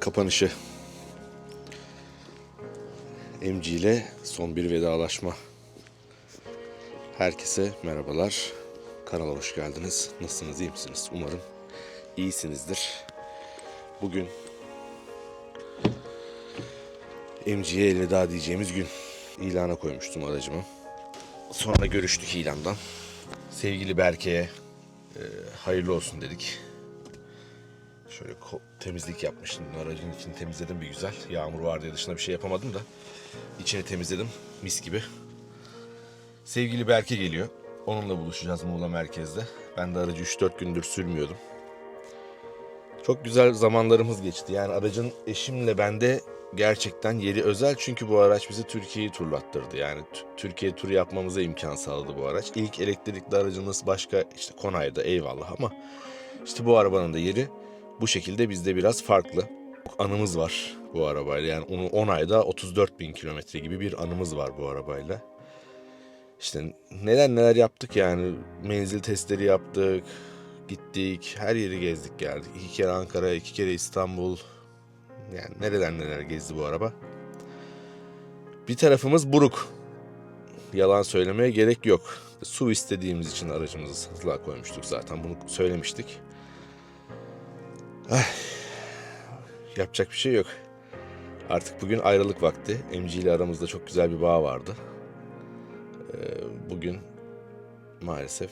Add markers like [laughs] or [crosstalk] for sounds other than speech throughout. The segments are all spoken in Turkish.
Kapanışı. MG ile son bir vedalaşma. Herkese merhabalar. Kanala hoş geldiniz. Nasılsınız, iyi misiniz? Umarım iyisinizdir. Bugün MG'ye elveda diyeceğimiz gün. İlana koymuştum aracımı. Sonra görüştük ilandan. Sevgili Berke'ye e, hayırlı olsun dedik. Şöyle temizlik yapmıştım. Aracın içini temizledim bir güzel. Yağmur var diye dışına bir şey yapamadım da. İçini temizledim. Mis gibi. Sevgili Berke geliyor. Onunla buluşacağız Muğla merkezde. Ben de aracı 3-4 gündür sürmüyordum. Çok güzel zamanlarımız geçti. Yani aracın eşimle bende gerçekten yeri özel. Çünkü bu araç bizi Türkiye'yi turlattırdı. Yani Türkiye turu yapmamıza imkan sağladı bu araç. İlk elektrikli aracımız başka işte Konay'da eyvallah ama işte bu arabanın da yeri bu şekilde bizde biraz farklı. Anımız var bu arabayla. Yani onu 10 ayda 34 bin kilometre gibi bir anımız var bu arabayla. İşte neler neler yaptık yani. Menzil testleri yaptık. Gittik. Her yeri gezdik geldik. İki kere Ankara, iki kere İstanbul. Yani nereler neler gezdi bu araba. Bir tarafımız buruk. Yalan söylemeye gerek yok. Su istediğimiz için aracımızı satılığa koymuştuk zaten. Bunu söylemiştik. Yapacak bir şey yok. Artık bugün ayrılık vakti. MG ile aramızda çok güzel bir bağ vardı. Ee, bugün maalesef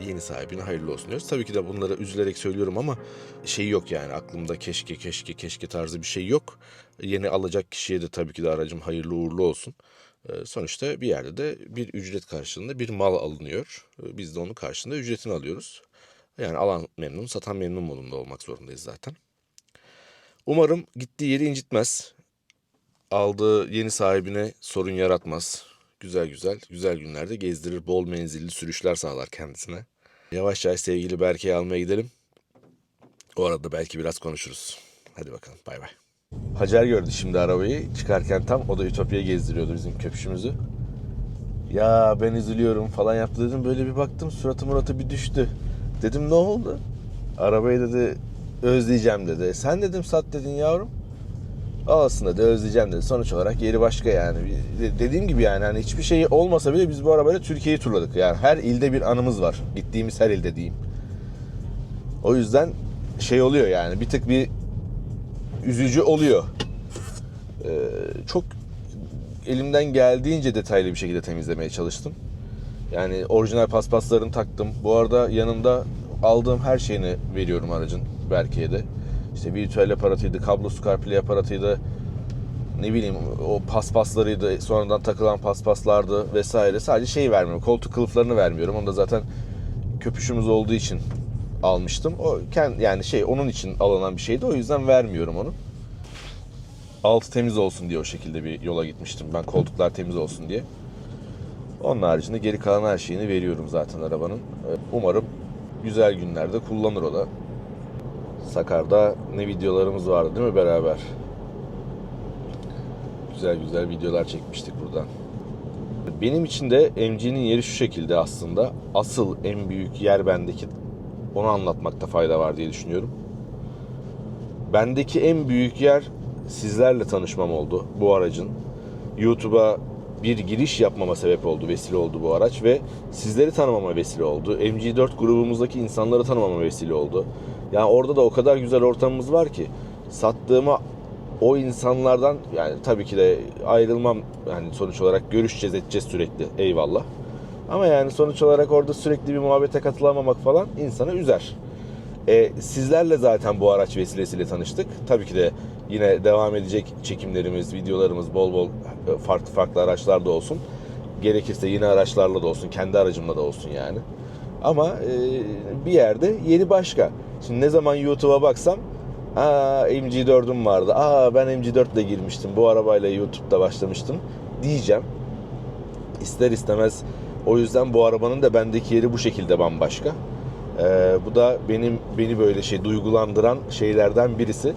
yeni sahibine hayırlı olsun diyoruz. Tabii ki de bunları üzülerek söylüyorum ama şey yok yani aklımda keşke keşke keşke tarzı bir şey yok. Yeni alacak kişiye de tabii ki de aracım hayırlı uğurlu olsun. Ee, sonuçta bir yerde de bir ücret karşılığında bir mal alınıyor. Ee, Biz de onun karşılığında ücretini alıyoruz. Yani alan memnun, satan memnun modunda olmak zorundayız zaten. Umarım gittiği yeri incitmez. Aldığı yeni sahibine sorun yaratmaz. Güzel güzel, güzel günlerde gezdirir. Bol menzilli sürüşler sağlar kendisine. Yavaş yavaş sevgili Berke'yi almaya gidelim. O arada belki biraz konuşuruz. Hadi bakalım bay bay. Hacer gördü şimdi arabayı. Çıkarken tam o da Ütopya gezdiriyordu bizim köpüşümüzü. Ya ben üzülüyorum falan yaptı dedim. Böyle bir baktım suratı muratı bir düştü. Dedim ne oldu? Arabayı dedi özleyeceğim dedi. Sen dedim sat dedin yavrum. Aslında da özleyeceğim dedi. Sonuç olarak yeri başka yani. De- Dediğim gibi yani hani hiçbir şey olmasa bile biz bu arabayla Türkiye'yi turladık. Yani her ilde bir anımız var. Gittiğimiz her ilde diyeyim. O yüzden şey oluyor yani bir tık bir üzücü oluyor. Ee, çok elimden geldiğince detaylı bir şekilde temizlemeye çalıştım. Yani orijinal paspaslarını taktım. Bu arada yanında aldığım her şeyini veriyorum aracın Berke'ye de. İşte virtüel aparatıydı, kablosuz CarPlay aparatıydı. Ne bileyim o paspaslarıydı, sonradan takılan paspaslardı vesaire. Sadece şey vermiyorum, koltuk kılıflarını vermiyorum. Onu da zaten köpüşümüz olduğu için almıştım. O kendi yani şey onun için alınan bir şeydi. O yüzden vermiyorum onu. Altı temiz olsun diye o şekilde bir yola gitmiştim. Ben koltuklar temiz olsun diye. Onun haricinde geri kalan her şeyini veriyorum zaten arabanın. Ee, Umarım güzel günlerde kullanır o da. Sakar'da ne videolarımız vardı değil mi beraber? Güzel güzel videolar çekmiştik buradan. Benim için de MG'nin yeri şu şekilde aslında. Asıl en büyük yer bendeki onu anlatmakta fayda var diye düşünüyorum. Bendeki en büyük yer sizlerle tanışmam oldu bu aracın. YouTube'a bir giriş yapmama sebep oldu, vesile oldu bu araç ve sizleri tanımama vesile oldu. MG4 grubumuzdaki insanları tanımama vesile oldu. Yani orada da o kadar güzel ortamımız var ki sattığıma o insanlardan yani tabii ki de ayrılmam yani sonuç olarak görüşeceğiz edeceğiz sürekli eyvallah. Ama yani sonuç olarak orada sürekli bir muhabbete katılamamak falan insanı üzer. E, sizlerle zaten bu araç vesilesiyle tanıştık. Tabii ki de yine devam edecek çekimlerimiz, videolarımız bol bol e, farklı farklı araçlarda olsun. Gerekirse yeni araçlarla da olsun, kendi aracımla da olsun yani. Ama e, bir yerde yeri başka. Şimdi ne zaman YouTube'a baksam Aa MG4'üm vardı. Aa ben MG4 ile girmiştim. Bu arabayla YouTube'da başlamıştım diyeceğim. İster istemez o yüzden bu arabanın da bendeki yeri bu şekilde bambaşka. Ee, bu da benim beni böyle şey duygulandıran şeylerden birisi.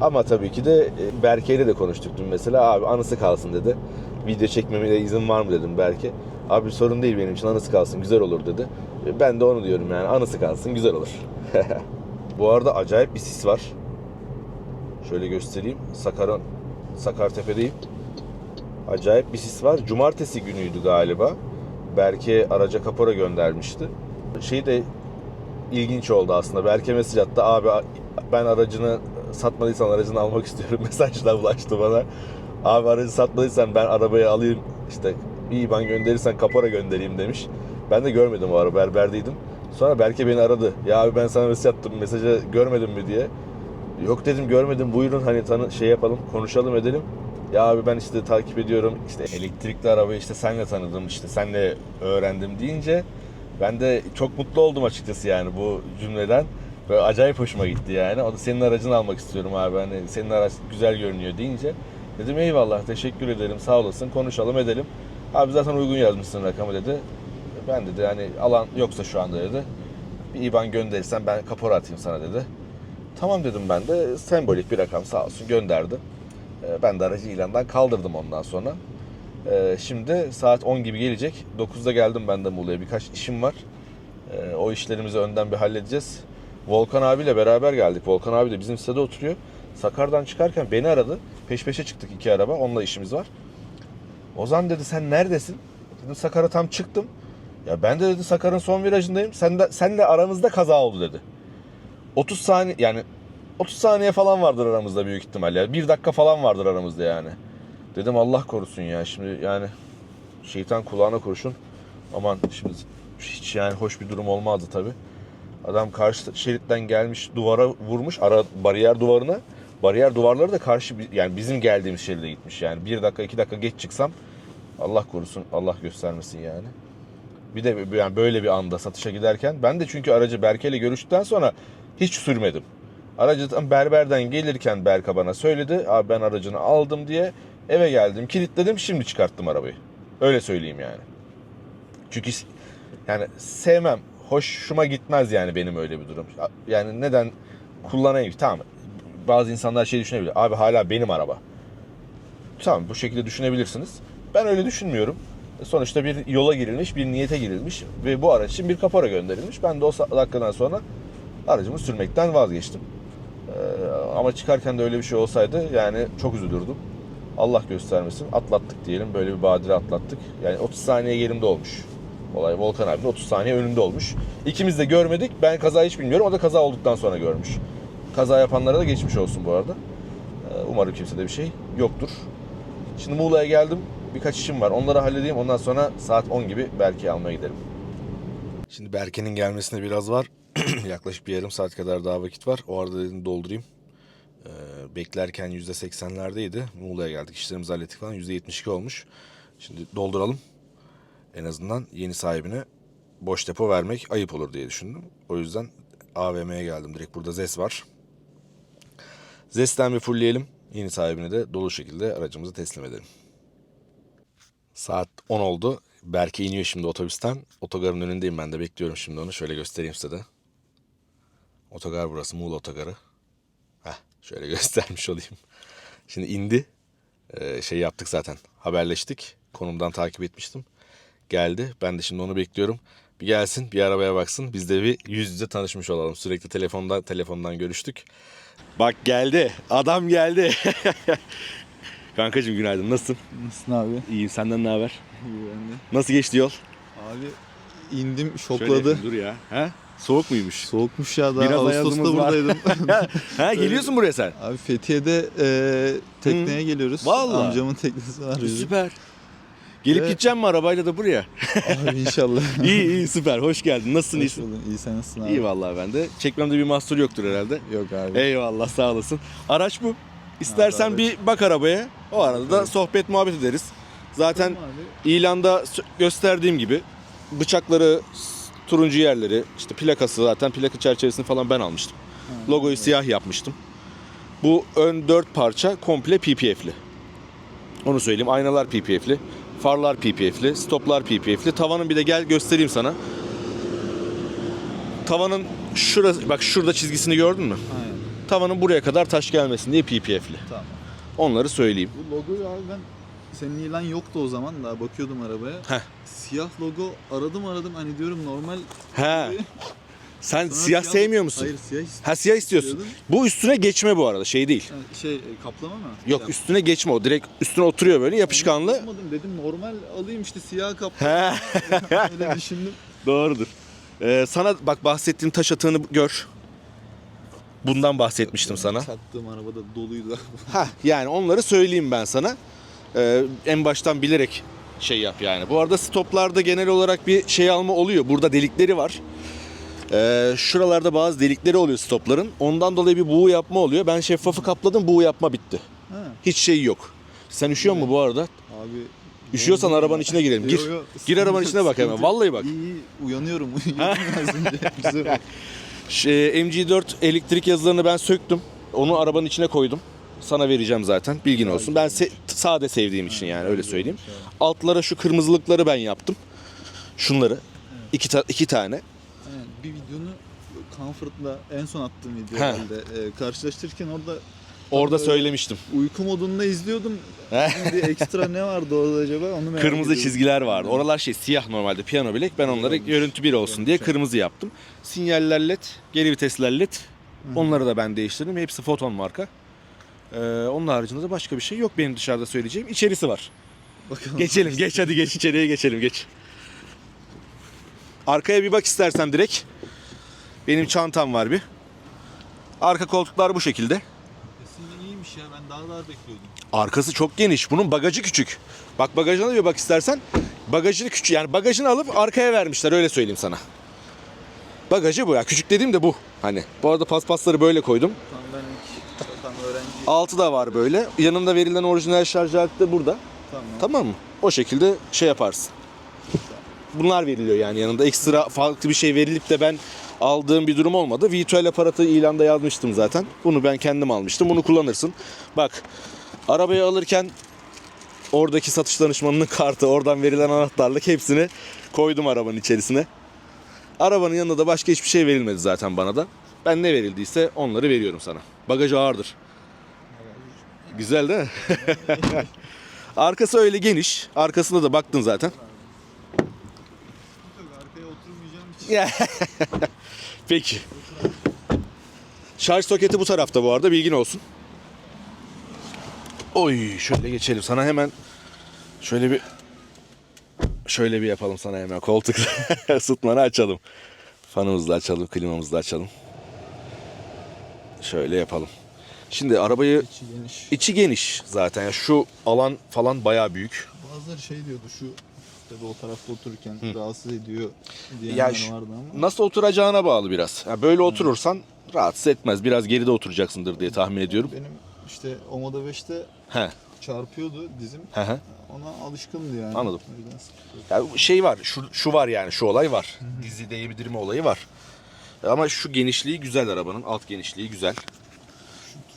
Ama tabii ki de e, Berke'yle de konuştuk dün mesela. Abi anısı kalsın dedi. Video çekmeme de izin var mı dedim Berke. Abi sorun değil benim için anısı kalsın güzel olur dedi. E, Ben de onu diyorum yani anısı kalsın güzel olur. [laughs] Bu arada acayip bir sis var. Şöyle göstereyim. Sakar'ın Sakartepe'deyim. Acayip bir sis var. Cumartesi günüydü galiba. Berke araca kapora göndermişti. Şey de ilginç oldu aslında. Berke mesaj attı. Abi ben aracını satmadıysan aracını almak [laughs] istiyorum. Mesajla ulaştı bana. Abi aracı satmadıysan ben arabayı alayım. İşte bir IBAN gönderirsen kapora göndereyim demiş. Ben de görmedim o ara berberdeydim. Sonra Berke beni aradı. Ya abi ben sana mesaj attım. Mesajı görmedin mi diye. Yok dedim görmedim. Buyurun hani tanı şey yapalım, konuşalım edelim. Ya abi ben işte takip ediyorum. İşte elektrikli arabayı işte senle tanıdım. işte senle öğrendim deyince ben de çok mutlu oldum açıkçası yani bu cümleden. Böyle acayip hoşuma gitti yani. O da senin aracını almak istiyorum abi. Hani senin araç güzel görünüyor deyince. Dedim eyvallah teşekkür ederim sağ olasın konuşalım edelim. Abi zaten uygun yazmışsın rakamı dedi. Ben dedi hani alan yoksa şu anda dedi. Bir IBAN gönderirsen ben kapora atayım sana dedi. Tamam dedim ben de sembolik bir rakam sağ olsun gönderdi. Ee, Ben de aracı ilandan kaldırdım ondan sonra. Ee, Şimdi saat 10 gibi gelecek. 9'da geldim ben de Muğla'ya. Birkaç işim var. Ee, O işlerimizi önden bir halledeceğiz. Volkan abiyle beraber geldik. Volkan abi de bizim sitede oturuyor. Sakar'dan çıkarken beni aradı. Peş peşe çıktık iki araba. Onunla işimiz var. Ozan dedi sen neredesin? Dedim Sakar'a tam çıktım. Ya ben de dedi Sakar'ın son virajındayım. Sen de, senle aramızda kaza oldu dedi. 30 saniye yani 30 saniye falan vardır aramızda büyük ihtimalle. Bir dakika falan vardır aramızda yani. Dedim Allah korusun ya şimdi yani şeytan kulağına kurşun. Aman şimdi hiç yani hoş bir durum olmazdı tabi. Adam karşı şeritten gelmiş duvara vurmuş ara bariyer duvarına. Bariyer duvarları da karşı yani bizim geldiğimiz şeride gitmiş yani. Bir dakika iki dakika geç çıksam Allah korusun Allah göstermesin yani. Bir de yani böyle bir anda satışa giderken ben de çünkü aracı Berke ile görüştükten sonra hiç sürmedim. Aracı berberden gelirken Berka bana söyledi. Abi ben aracını aldım diye eve geldim kilitledim şimdi çıkarttım arabayı. Öyle söyleyeyim yani. Çünkü yani sevmem. Hoşuma gitmez yani benim öyle bir durum. Yani neden kullanayım? Tamam. Bazı insanlar şey düşünebilir. Abi hala benim araba. Tamam bu şekilde düşünebilirsiniz. Ben öyle düşünmüyorum. Sonuçta bir yola girilmiş, bir niyete girilmiş ve bu araç için bir kapora gönderilmiş. Ben de o dakikadan sonra aracımı sürmekten vazgeçtim. Ee, ama çıkarken de öyle bir şey olsaydı yani çok üzülürdüm. Allah göstermesin. Atlattık diyelim. Böyle bir badire atlattık. Yani 30 saniye yerimde olmuş. Olay Volkan abinin 30 saniye önünde olmuş. İkimiz de görmedik. Ben kazayı hiç bilmiyorum. O da kaza olduktan sonra görmüş. Kaza yapanlara da geçmiş olsun bu arada. Ee, Umarım kimsede bir şey yoktur. Şimdi Muğla'ya geldim. Birkaç işim var. Onları halledeyim. Ondan sonra saat 10 gibi Berke'yi almaya gidelim. Şimdi Berke'nin gelmesine biraz var. [clears throat] Yaklaşık bir yarım saat kadar daha vakit var. O arada dedim doldurayım. Ee, beklerken %80'lerdeydi. Muğla'ya geldik. İşlerimizi hallettik falan. %72 olmuş. Şimdi dolduralım. En azından yeni sahibine boş depo vermek ayıp olur diye düşündüm. O yüzden AVM'ye geldim. Direkt burada ZES var. ZES'ten bir fullleyelim. Yeni sahibine de dolu şekilde aracımızı teslim edelim. Saat 10 oldu. Berke iniyor şimdi otobüsten. Otogarın önündeyim ben de bekliyorum şimdi onu. Şöyle göstereyim size de. Otogar burası Muğla Otogarı. Şöyle [laughs] göstermiş olayım. Şimdi indi. Ee, şey yaptık zaten. Haberleştik. Konumdan takip etmiştim. Geldi. Ben de şimdi onu bekliyorum. Bir gelsin, bir arabaya baksın. Biz de bir yüz yüze tanışmış olalım. Sürekli telefondan telefondan görüştük. Bak geldi. Adam geldi. [laughs] Kankacığım günaydın. Nasılsın? Nasılsın abi? İyiyim. Senden ne haber? İyi ben de. Nasıl geçti yol? Abi indim Şöyle şokladı. yapayım, dur ya. Ha? Soğuk muymuş? Soğukmuş ya daha Biraz Ağustos'ta ayazımız var. buradaydım. [laughs] [laughs] ha geliyorsun buraya sen. abi Fethiye'de e, tekneye geliyoruz. Vallahi. Amcamın teknesi var. bizim. Süper. Gelip Evet. gideceğim mi arabayla da buraya? [laughs] abi inşallah. iyi iyi süper. Hoş geldin. Nasılsın? Hoş iyisin? İyi sen nasılsın abi? İyi vallahi ben de. Çekmemde bir mahsur yoktur herhalde. Yok abi. Eyvallah sağ olasın. Araç bu. İstersen Abi, bir bak arabaya. O arada da sohbet muhabbet ederiz. Zaten ilanda sö- gösterdiğim gibi bıçakları, turuncu yerleri, işte plakası zaten plaka çerçevesini falan ben almıştım. Logoyu siyah yapmıştım. Bu ön dört parça komple PPF'li. Onu söyleyeyim. Aynalar PPF'li. Farlar PPF'li. Stoplar PPF'li. Tavanın bir de gel göstereyim sana. Tavanın şurası bak şurada çizgisini gördün mü? Aynen. Tavanın buraya kadar taş gelmesin diye PPF'li. Tamam. Onları söyleyeyim. Bu logoyu abi ben senin ilan yoktu o zaman daha bakıyordum arabaya. Heh. Siyah logo aradım aradım hani diyorum normal He. Sen Sana siyah sevmiyor musun? Hayır siyah ist- Ha siyah istiyorsun. istiyordum. Bu üstüne geçme bu arada şey değil. Şey e, kaplama mı? Yok Ya, üstüne geçme o. Direkt üstüne oturuyor böyle yapışkanlı. Yapmadım dedim normal alayım işte siyah kaplama. [laughs] Öyle düşündüm. Doğrudur. Ee, sana bak bahsettiğin taş atığını gör. Bundan bahsetmiştim sana. Sattığım arabada doluydu. Ha yani onları söyleyeyim ben sana. Ee, en baştan bilerek şey yap yani. Bu arada stoplarda genel olarak bir şey alma oluyor. Burada delikleri var. Ee, şuralarda bazı delikleri oluyor stopların. Ondan dolayı bir buğu yapma oluyor. Ben şeffafı kapladım, buğu yapma bitti. ha, Hiç şey yok. Sen üşüyor mu bu arada? abi. Üşüyorsan arabanın içine girelim. Gir. Yo, yo, Gir arabanın içine bak hemen. Vallahi bak. İyi iyi uyanıyorum. [laughs] Güzel. Şey, MG4 elektrik yazılarını ben söktüm. Onu arabanın içine koydum. Sana vereceğim zaten. Bilgin olsun. Ben se- sade sevdiğim için yani öyle söyleyeyim. Altlara şu kırmızılıkları ben yaptım. Şunları. iki, ta- iki tane. Aynen. Bir videonu Comfort'la en son attığım video He. herhalde. Ee, karşılaştırırken orada Orada söylemiştim. uyku modunda izliyordum. Şimdi ekstra ne vardı orada acaba onu merak Kırmızı ediyorum. çizgiler vardı. Oralar şey siyah normalde piyano bilek. Ben onları olmuş. görüntü bir olsun diye kırmızı yaptım. Sinyaller led, geri vitesler led. Onları da ben değiştirdim. Hepsi Foton marka. Ee, onun haricinde de başka bir şey yok benim dışarıda söyleyeceğim. İçerisi var. Bakalım. Geçelim geç hadi geç içeriye geçelim geç. Arkaya bir bak istersen direkt. Benim çantam var bir. Arka koltuklar bu şekilde. Aslında iyiymiş ya ben daha dar bekliyordum. Arkası çok geniş. Bunun bagajı küçük. Bak bagajına bir bak istersen. Bagajını küçük yani bagajını alıp arkaya vermişler öyle söyleyeyim sana. Bagajı bu ya. Küçük dediğim de bu. Hani bu arada paspasları böyle koydum. Tam ben öğrenci. Altı da var böyle. Yanında verilen orijinal şarj aleti de burada. Tamam. Tamam mı? O şekilde şey yaparsın. Bunlar veriliyor yani yanında ekstra farklı bir şey verilip de ben aldığım bir durum olmadı. Virtual aparatı ilanda yazmıştım zaten. Bunu ben kendim almıştım. Bunu kullanırsın. Bak arabayı alırken oradaki satış danışmanının kartı, oradan verilen anahtarlık hepsini koydum arabanın içerisine. Arabanın yanında da başka hiçbir şey verilmedi zaten bana da. Ben ne verildiyse onları veriyorum sana. Bagajı ağırdır. Güzel değil mi? [laughs] Arkası öyle geniş. Arkasına da baktın zaten. Arkaya oturmayacağım için. [laughs] Peki. Şarj soketi bu tarafta bu arada bilgin olsun. Oy şöyle geçelim sana hemen şöyle bir şöyle bir yapalım sana hemen koltuk [laughs] ısıtmanı açalım. Fanımızı da açalım, klimamızı da açalım. Şöyle yapalım. Şimdi arabayı İçi geniş. içi geniş zaten. Yani şu alan falan bayağı büyük. Bazıları şey diyordu şu tabii o tarafta otururken rahatsız ediyor diyenler Ya şu- vardı ama. Nasıl oturacağına bağlı biraz. Yani böyle oturursan rahatsız etmez. Biraz geride oturacaksındır diye tahmin ediyorum. Benim işte Omoda 5'te He. çarpıyordu dizim. He he. Ona alışkındı yani. Anladım. Yok. Yani şey var, şu, şu var yani, şu olay var. Dizi değdirme olayı var. Ama şu genişliği güzel arabanın, alt genişliği güzel.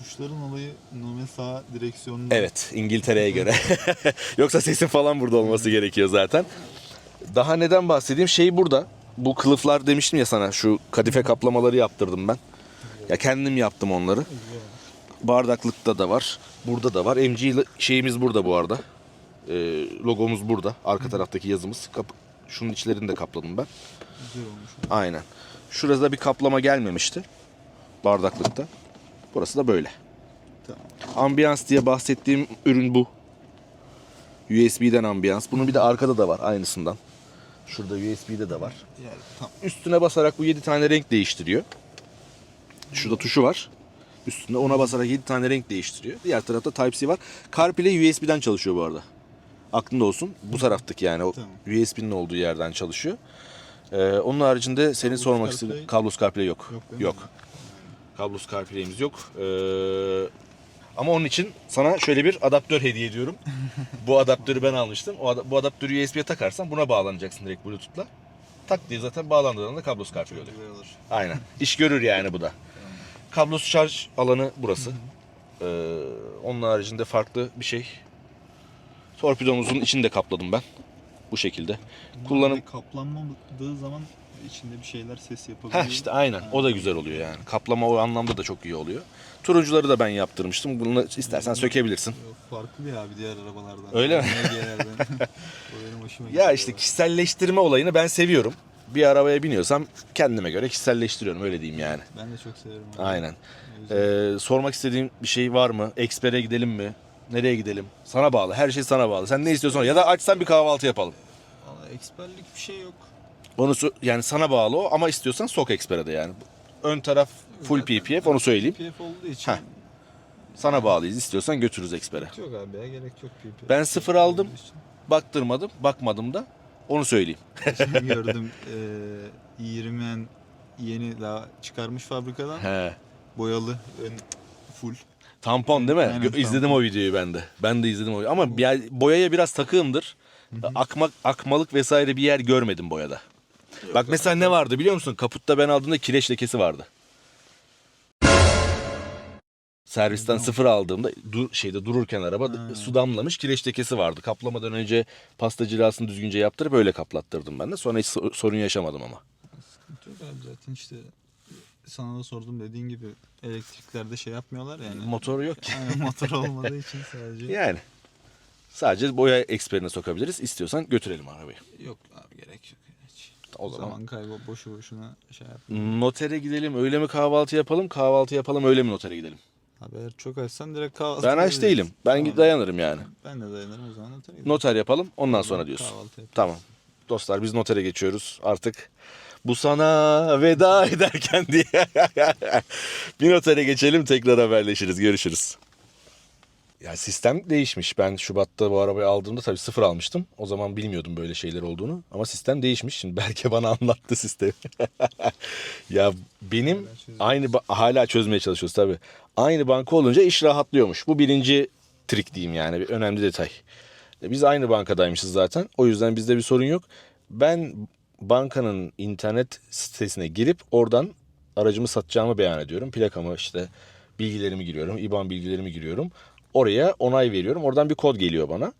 Şu tuşların olayı Nome sağ direksiyonlu. Evet, İngiltere'ye göre. [laughs] Yoksa sesin falan burada olması gerekiyor zaten. Daha neden bahsedeyim? Şey burada. Bu kılıflar demiştim ya sana, şu kadife kaplamaları yaptırdım ben. Ya kendim yaptım onları. Bardaklıkta da var. Burada da var. MG şeyimiz burada bu arada. Ee, logomuz burada. Arka taraftaki yazımız. Kap- Şunun içlerini de kapladım ben. Güzel olmuş. Aynen. Şurada bir kaplama gelmemişti. Bardaklıkta. Burası da böyle. Tamam. Ambiyans diye bahsettiğim ürün bu. USB'den ambiyans. Bunun bir de arkada da var aynısından. Şurada USB'de de var. Yani tam Üstüne basarak bu 7 tane renk değiştiriyor. Şurada tuşu var. Üstünde ona basarak 7 tane renk değiştiriyor. Diğer tarafta Type-C var. CarPlay USB'den çalışıyor bu arada. Aklında olsun. Bu taraftaki yani o Tamam. USB'nin olduğu yerden çalışıyor. Ee, onun haricinde senin Kablosuz sormak istediğin kablosuz CarPlay yok. Yok mi? Kablosuz CarPlay'imiz yok. Ee, ama onun için sana şöyle bir adaptör hediye ediyorum. [laughs] bu adaptörü ben almıştım. O ada- bu adaptörü USB'ye takarsan buna bağlanacaksın direkt Bluetooth'la. Tak diye zaten bağlandığında kablosuz CarPlay oluyor. güzel olur. Aynen. İş görür yani bu da. Kablosuz şarj alanı burası. Ee, onun haricinde farklı bir şey. Torpidomuzun içini de kapladım ben. Bu şekilde. Kullanım Bunlar kaplanmadığı zaman içinde bir şeyler ses yapabiliyor. Ha işte aynen. O da güzel oluyor yani. Kaplama o anlamda da çok iyi oluyor. Turuncuları da ben yaptırmıştım. Bunu istersen sökebilirsin. Farklı ya bir diğer arabalardan. Öyle mi? MG'lerden. [laughs] o benim hoşuma gitti. Ya işte kişiselleştirme olayını ben seviyorum. bir arabaya biniyorsam kendime göre kişiselleştiriyorum öyle diyeyim yani. Ben de çok severim. abi. Aynen. Ee, sormak istediğin bir şey var mı? Eksper'e gidelim mi? Nereye gidelim? Sana bağlı. Her şey sana bağlı. Sen ne istiyorsan ya da açsan bir kahvaltı yapalım. Vallahi eksperlik bir şey yok. Onu yani sana bağlı o ama istiyorsan sok Eksper'e de yani. Ön taraf full Zaten- PPF onu söyleyeyim. PPF olduğu için Heh. Sana bağlıyız. İstiyorsan götürürüz Eksper'e. yok abi ya gerek yok PPF. Ben sıfır aldım. Olduğu için. Baktırmadım, bakmadım da. Onu söyleyeyim. Şey [laughs] gördüm. E, 20 yeni daha çıkarmış fabrikadan. He. Boyalı ön full. Tampon değil mi? Aynen, izledim tampon. o videoyu ben de. Ben de izledim o videoyu. Ama yani boyaya biraz takığımdır. Akmak, akmalık vesaire bir yer görmedim boyada. Bak mesela ne vardı biliyor musun? Kaputta ben aldığımda kireç lekesi vardı. Servisten sıfır aldığımda dur, şeyde dururken araba Ha. su damlamış kireç lekesi vardı. Kaplamadan önce pasta cilasını düzgünce yaptırıp öyle kaplattırdım ben de. Sonra hiç so- sorun yaşamadım ama. Sıkıntı yok abi zaten işte sana da sordum dediğin gibi elektriklerde şey yapmıyorlar yani. Motoru yok ki. Aynen, motor olmadığı için sadece. [laughs] Yani. Sadece boya eksperine sokabiliriz. İstiyorsan götürelim arabayı. Yok abi gerek yok. Hiç. O zaman Zaman kaybı boşu boşuna şey yap. Notere gidelim öyle mi kahvaltı yapalım kahvaltı yapalım öyle mi notere gidelim? Abi eğer çok açsan direkt kahvaltı Ben aç değilim. Ben Tamam. dayanırım yani. Ben de dayanırım o zaman notere gidelim. Noter yapalım ondan sonra diyorsun. Kahvaltı yaparız. Tamam. Dostlar biz notere geçiyoruz artık. Bu sana veda [laughs] ederken diye. bir notere geçelim tekrar haberleşiriz. Görüşürüz. Ya sistem değişmiş. Ben Şubat'ta bu arabayı aldığımda tabii sıfır almıştım. O zaman bilmiyordum böyle şeyler olduğunu. Ama sistem değişmiş. Şimdi Berke bana [laughs] anlattı sistemi. [laughs] ya benim aynı hala çözmeye çalışıyoruz tabii. Aynı banka olunca iş rahatlıyormuş. Bu birinci trik diyeyim yani. Bir önemli detay. E, Biz aynı bankadaymışız zaten. O yüzden bizde bir sorun yok. Ben bankanın internet sitesine girip oradan aracımı satacağımı beyan ediyorum. Plakamı işte bilgilerimi giriyorum. IBAN bilgilerimi giriyorum. Oraya onay veriyorum. Oradan bir kod geliyor bana.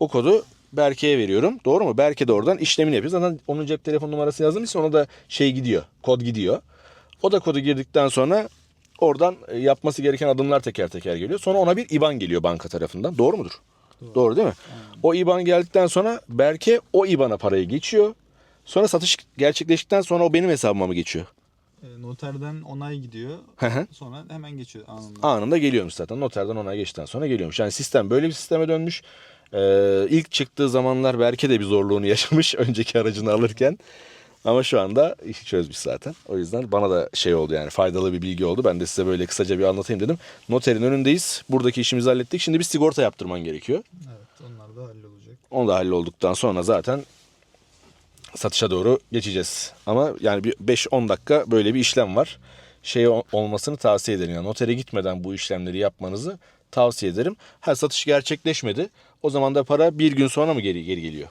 O kodu Berke'ye veriyorum. Doğru mu? Berke de oradan işlemini yapıyor. Zaten onun cep telefon numarası yazılmışsa ona da şey gidiyor. Kod gidiyor. O da kodu girdikten sonra oradan e, yapması gereken adımlar teker teker geliyor. Sonra ona bir IBAN geliyor banka tarafından. Doğru mudur? Doğru, değil mi? O IBAN geldikten sonra Berke o IBAN'a parayı geçiyor. Sonra satış gerçekleştikten sonra o benim hesabıma mı geçiyor? E, noterden onay gidiyor. Sonra hemen geçiyor anında. Anında geliyormuş zaten. Noterden onay geçtikten sonra geliyormuş. Yani sistem böyle bir sisteme dönmüş. Ee, ilk çıktığı zamanlar Berke de bir zorluğunu [laughs] yaşamış önceki aracını alırken. Ama şu anda işi çözmüş zaten. O yüzden bana da şey oldu yani faydalı bir bilgi oldu. Ben de size böyle kısaca bir anlatayım dedim. Noterin önündeyiz. Buradaki işimizi hallettik. Şimdi bir sigorta yaptırman gerekiyor. Evet onlar da hallolacak. Onu da hallolduktan sonra zaten satışa doğru geçeceğiz. Ama yani bir 5-10 dakika böyle bir işlem var. Şey olmasını tavsiye ederim. Yani notere gitmeden bu işlemleri yapmanızı tavsiye ederim. Ha satış gerçekleşmedi. O zaman da para bir gün sonra mı geri geri geliyor?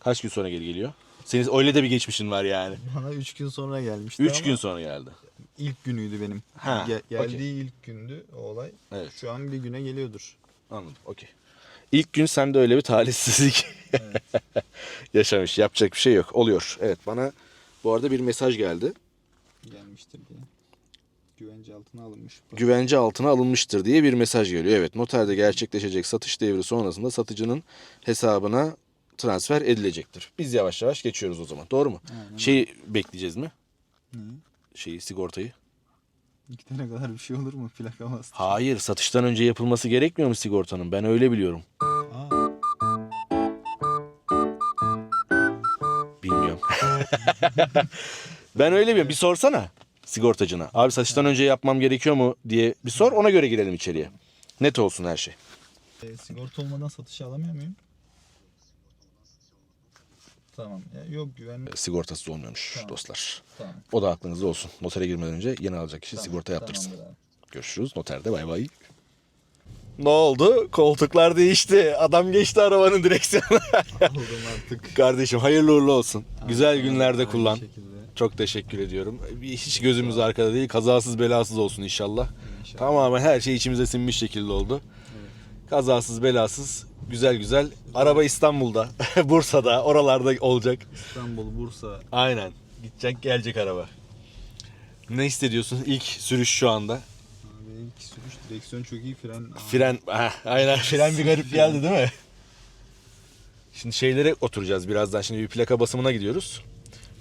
Kaç gün sonra geri geliyor? Senin öyle de bir geçmişin var yani. Bana 3 gün sonra gelmişti 3 ama gün sonra geldi. ilk günüydü benim. Ha, Ge- geldiği okey. ilk gündü o olay. Evet. Şu an bir güne geliyordur. Anladım. Okey. İlk gün sende öyle bir talihsizlik [laughs] yaşamış. Yapacak bir şey yok. Oluyor. Evet bana bu arada bir mesaj geldi. Gelmiştir diye. Güvence altına alınmış. güvence altına alınmıştır diye bir mesaj geliyor. Evet noterde gerçekleşecek satış devri sonrasında satıcının hesabına transfer edilecektir. Biz yavaş yavaş geçiyoruz o zaman. Doğru mu? Aynen. Şeyi bekleyeceğiz mi? Ne? Şeyi sigortayı. Gidene kadar bir şey olur mu plaka bastı? Hayır satıştan önce yapılması gerekmiyor mu sigortanın? Ben öyle biliyorum. Ben öyle biliyorum. Bir sorsana sigortacına. Abi satıştan önce yapmam gerekiyor mu diye bir sor ona göre girelim içeriye. Net olsun her şey. e, sigorta olmadan satışa alamıyor muyum? Tamam. Ya, yok güvenli. Sigortasız olmuyormuş Tamam. dostlar. Tamam. O da aklınızda olsun. Notere girmeden önce yeni alacak kişi sigorta yaptırsın. Tamamdır abi. Görüşürüz noterde bay bay. Ne oldu? Koltuklar değişti. Adam geçti arabanın direksiyonu. Aldım artık. Kardeşim hayırlı uğurlu olsun. Güzel Aynen, günlerde aynı kullan. şekilde. Çok teşekkür ediyorum. Hiç gözümüz arkada değil. Kazasız belasız olsun inşallah. İnşallah. Tamamen her şey içimize sinmiş şekilde oldu. Kazasız belasız güzel güzel. Araba İstanbul'da, [laughs] Bursa'da, oralarda olacak. İstanbul, Bursa. Aynen. Gidecek gelecek araba. Ne hissediyorsun ilk sürüş şu anda? Abi ilk sürüş direksiyon çok iyi fren. Aa, Fren, heh, aynen [laughs] fren bir garip geldi değil mi? Şimdi şeylere oturacağız birazdan. Şimdi bir plaka basımına gidiyoruz.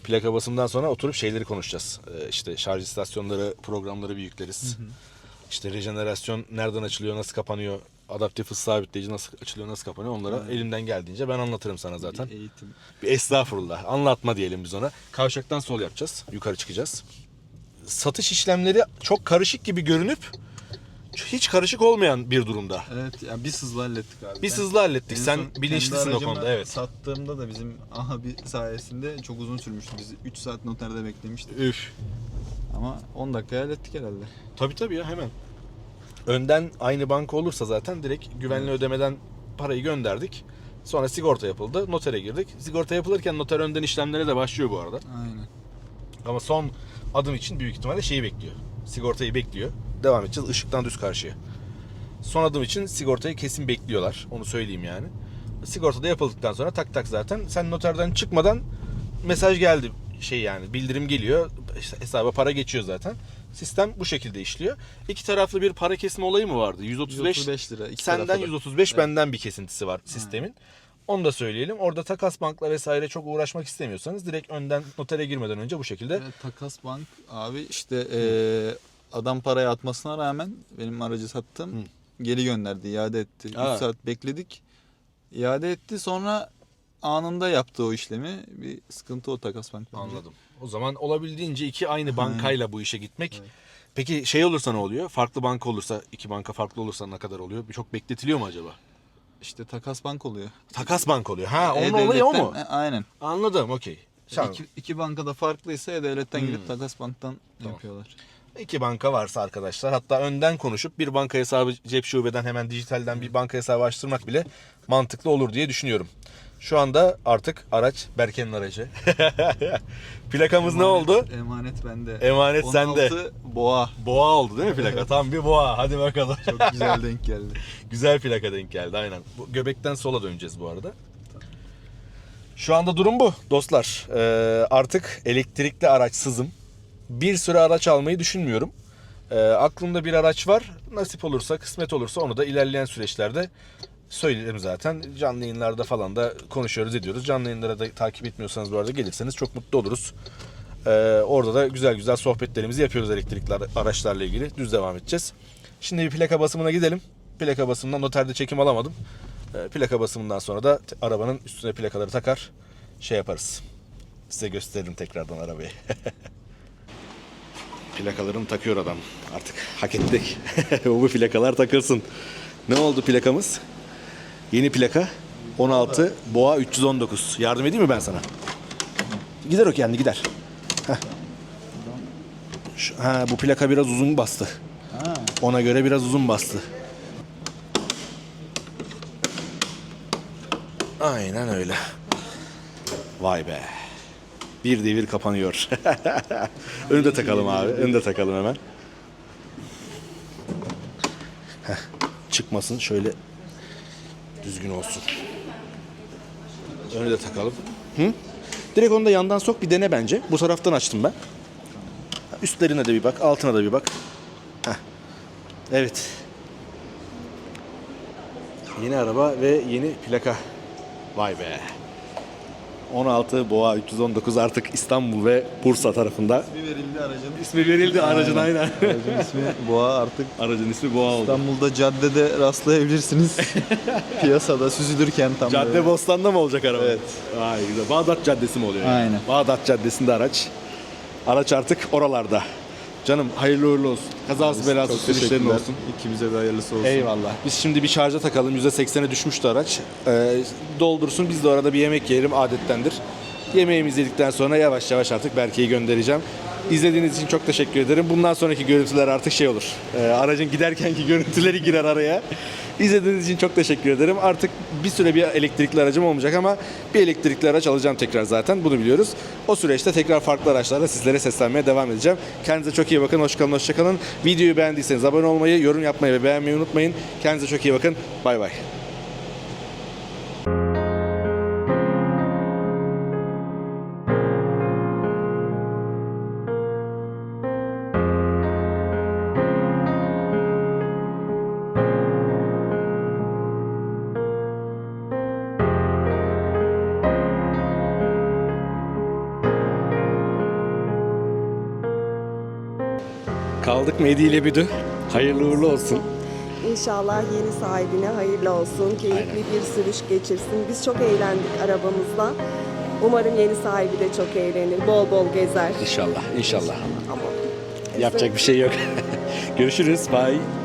Plaka basımından sonra oturup şeyleri konuşacağız. Ee, işte şarj istasyonları, programları bir yükleriz. İşte rejenerasyon nereden açılıyor, nasıl kapanıyor, adaptif hız sabitleyici nasıl açılıyor, nasıl kapanıyor onlara Aynen. elimden geldiğince ben anlatırım sana zaten. Bir eğitim. Bir estağfurullah. Anlatma diyelim biz ona. Kavşaktan sol yapacağız. Yukarı çıkacağız. Satış işlemleri çok karışık gibi görünüp hiç karışık olmayan bir durumda. Evet ya biz hızlı hallettik abi. Biz Ben hızlı hallettik. en Sen bilinçlisin kendi o aracımı konuda. Evet. Sattığımda da bizim abi sayesinde çok uzun sürmüştü. Biz 3 saat noterde beklemiştik. Üf. Ama 10 dakikaya hallettik herhalde. Tabii tabii ya hemen. Önden aynı banka olursa zaten direkt güvenli ödemeden parayı gönderdik. Sonra sigorta yapıldı. Notere girdik. Sigorta yapılırken noter önden işlemlere de başlıyor bu arada. Aynen. Ama son adım için büyük ihtimalle şeyi bekliyor. Sigortayı bekliyor. Devam edeceğiz ışıktan düz karşıya. Son adım için sigortayı kesin bekliyorlar. Onu söyleyeyim yani. Sigorta da yapıldıktan sonra tak tak zaten sen noterden çıkmadan mesaj geldi şey yani bildirim geliyor. İşte hesaba para geçiyor zaten. Sistem bu şekilde işliyor. İki taraflı bir para kesme olayı mı vardı? 135, 135 lira. iki senden tarafa da. 135 Evet. benden bir kesintisi var sistemin. Onu da söyleyelim. Orada takas bankla vesaire çok uğraşmak istemiyorsanız direkt önden notere girmeden önce bu şekilde Evet, takas bank abi işte eee, adam parayı atmasına rağmen benim aracı sattım. Hı. Geri gönderdi, iade etti. 3 Aa. saat bekledik. İade etti sonra anında yaptı o işlemi. Bir sıkıntı o takas bank. bence. Anladım. O zaman olabildiğince iki aynı bankayla bu işe gitmek. Peki şey olursa ne oluyor? Farklı banka olursa, iki banka farklı olursa ne kadar oluyor? Çok bekletiliyor mu acaba? İşte takas bank oluyor. Takas bank oluyor. Ha, onun olayı o mu? E, aynen. Anladım, okey. Tamam. İki, iki bankada farklıysa E-Devlet'ten Hmm. girip takas banktan yapıyorlar. İki banka varsa arkadaşlar hatta önden konuşup bir banka hesabı cep şubeden hemen dijitalden bir banka hesabı açtırmak bile mantıklı olur diye düşünüyorum. Şu anda artık araç Berke'nin aracı. [laughs] Plakamız ne Emanet- oldu? Emanet bende. Emanet sende. 16 boğa. Boğa oldu değil mi plaka? Tam bir boğa. Hadi bakalım. Çok güzel denk geldi. [laughs] Güzel plaka denk geldi aynen. Bu göbekten sola döneceğiz bu arada. Şu anda durum bu dostlar. Ee, artık elektrikli araçsızım. Bir süre araç almayı düşünmüyorum. Ee, aklımda bir araç var. Nasip olursa, kısmet olursa onu da ilerleyen süreçlerde söylerim zaten. Canlı yayınlarda falan da konuşuyoruz, ediyoruz. Canlı yayınlara da takip etmiyorsanız bu arada gelirseniz çok mutlu oluruz. Ee, orada da güzel güzel sohbetlerimizi yapıyoruz elektrikli ara- araçlarla ilgili. Düz devam edeceğiz. Şimdi bir plaka basımına gidelim. Plaka basımından noterde çekim alamadım. Ee, plaka basımından sonra da arabanın üstüne plakaları takar. Şey yaparız. Size gösteririm tekrardan arabayı. [laughs] Plakalarını takıyor adam. Artık hak ettik. [laughs] Bu plakalar takılsın. Ne oldu plakamız? Yeni plaka. 16 Boğa 319. Yardım edeyim mi ben sana? Gider o kendi gider. Heh. Şu- ha, bu plaka biraz uzun bastı. Ona göre biraz uzun bastı. Aynen öyle. Vay be. Bir devir kapanıyor. [laughs] Önü de takalım abi. Önü de takalım hemen. Çıkmasın şöyle düzgün olsun. Önü de takalım. Hı? Direkt onu da yandan sok bir dene bence. Bu taraftan açtım ben. Üstlerine de bir bak, altına da bir bak. Heh. Evet. Yeni araba ve yeni plaka. Vay be. 16 Boğa 319 artık İstanbul ve Bursa tarafında. İsmi verildi aracın. İsmi verildi aracın aynen. Aracın ismi Boğa artık Aracın ismi Boğa oldu. İstanbul'da caddede rastlayabilirsiniz. [laughs] Piyasada süzülürken tam Cadde böyle. Bostan'da mı olacak araba? Evet. Vay güzel. Bağdat Caddesi mi oluyor? yani? Aynen. Bağdat Caddesi'nde araç. Araç artık oralarda. Canım hayırlı uğurlu olsun. Kazası belası sürüşlerin teşekkürler. olsun. İkimize de hayırlısı olsun. Eyvallah. Biz şimdi bir şarja takalım. %80'e düşmüştü araç. Ee, doldursun. Biz de orada bir yemek yiyelim. Adettendir. Yemeğimizi yedikten sonra yavaş yavaş artık Berke'yi göndereceğim. İzlediğiniz için çok teşekkür ederim. Bundan sonraki görüntüler artık şey olur. Ee, aracın giderkenki [laughs] görüntüleri girer araya. İzlediğiniz için çok teşekkür ederim. Artık bir süre bir elektrikli aracım olmayacak ama bir elektrikli araç alacağım tekrar zaten. Bunu biliyoruz. O süreçte tekrar farklı araçlarla sizlere seslenmeye devam edeceğim. Kendinize çok iyi bakın. Hoşçakalın, hoşçakalın. Videoyu beğendiyseniz abone olmayı, yorum yapmayı ve beğenmeyi unutmayın. Kendinize çok iyi bakın. Bay bay. Kaldık mı Hediye ile Büdü? Hayırlı uğurlu olsun. İnşallah yeni sahibine hayırlı olsun. Keyifli Aynen. bir sürüş geçirsin. Biz çok eğlendik arabamızla. Umarım yeni sahibi de çok eğlenir. Bol bol gezer. İnşallah, inşallah. Ama Yapacak bir şey yok. [laughs] Görüşürüz. Bye.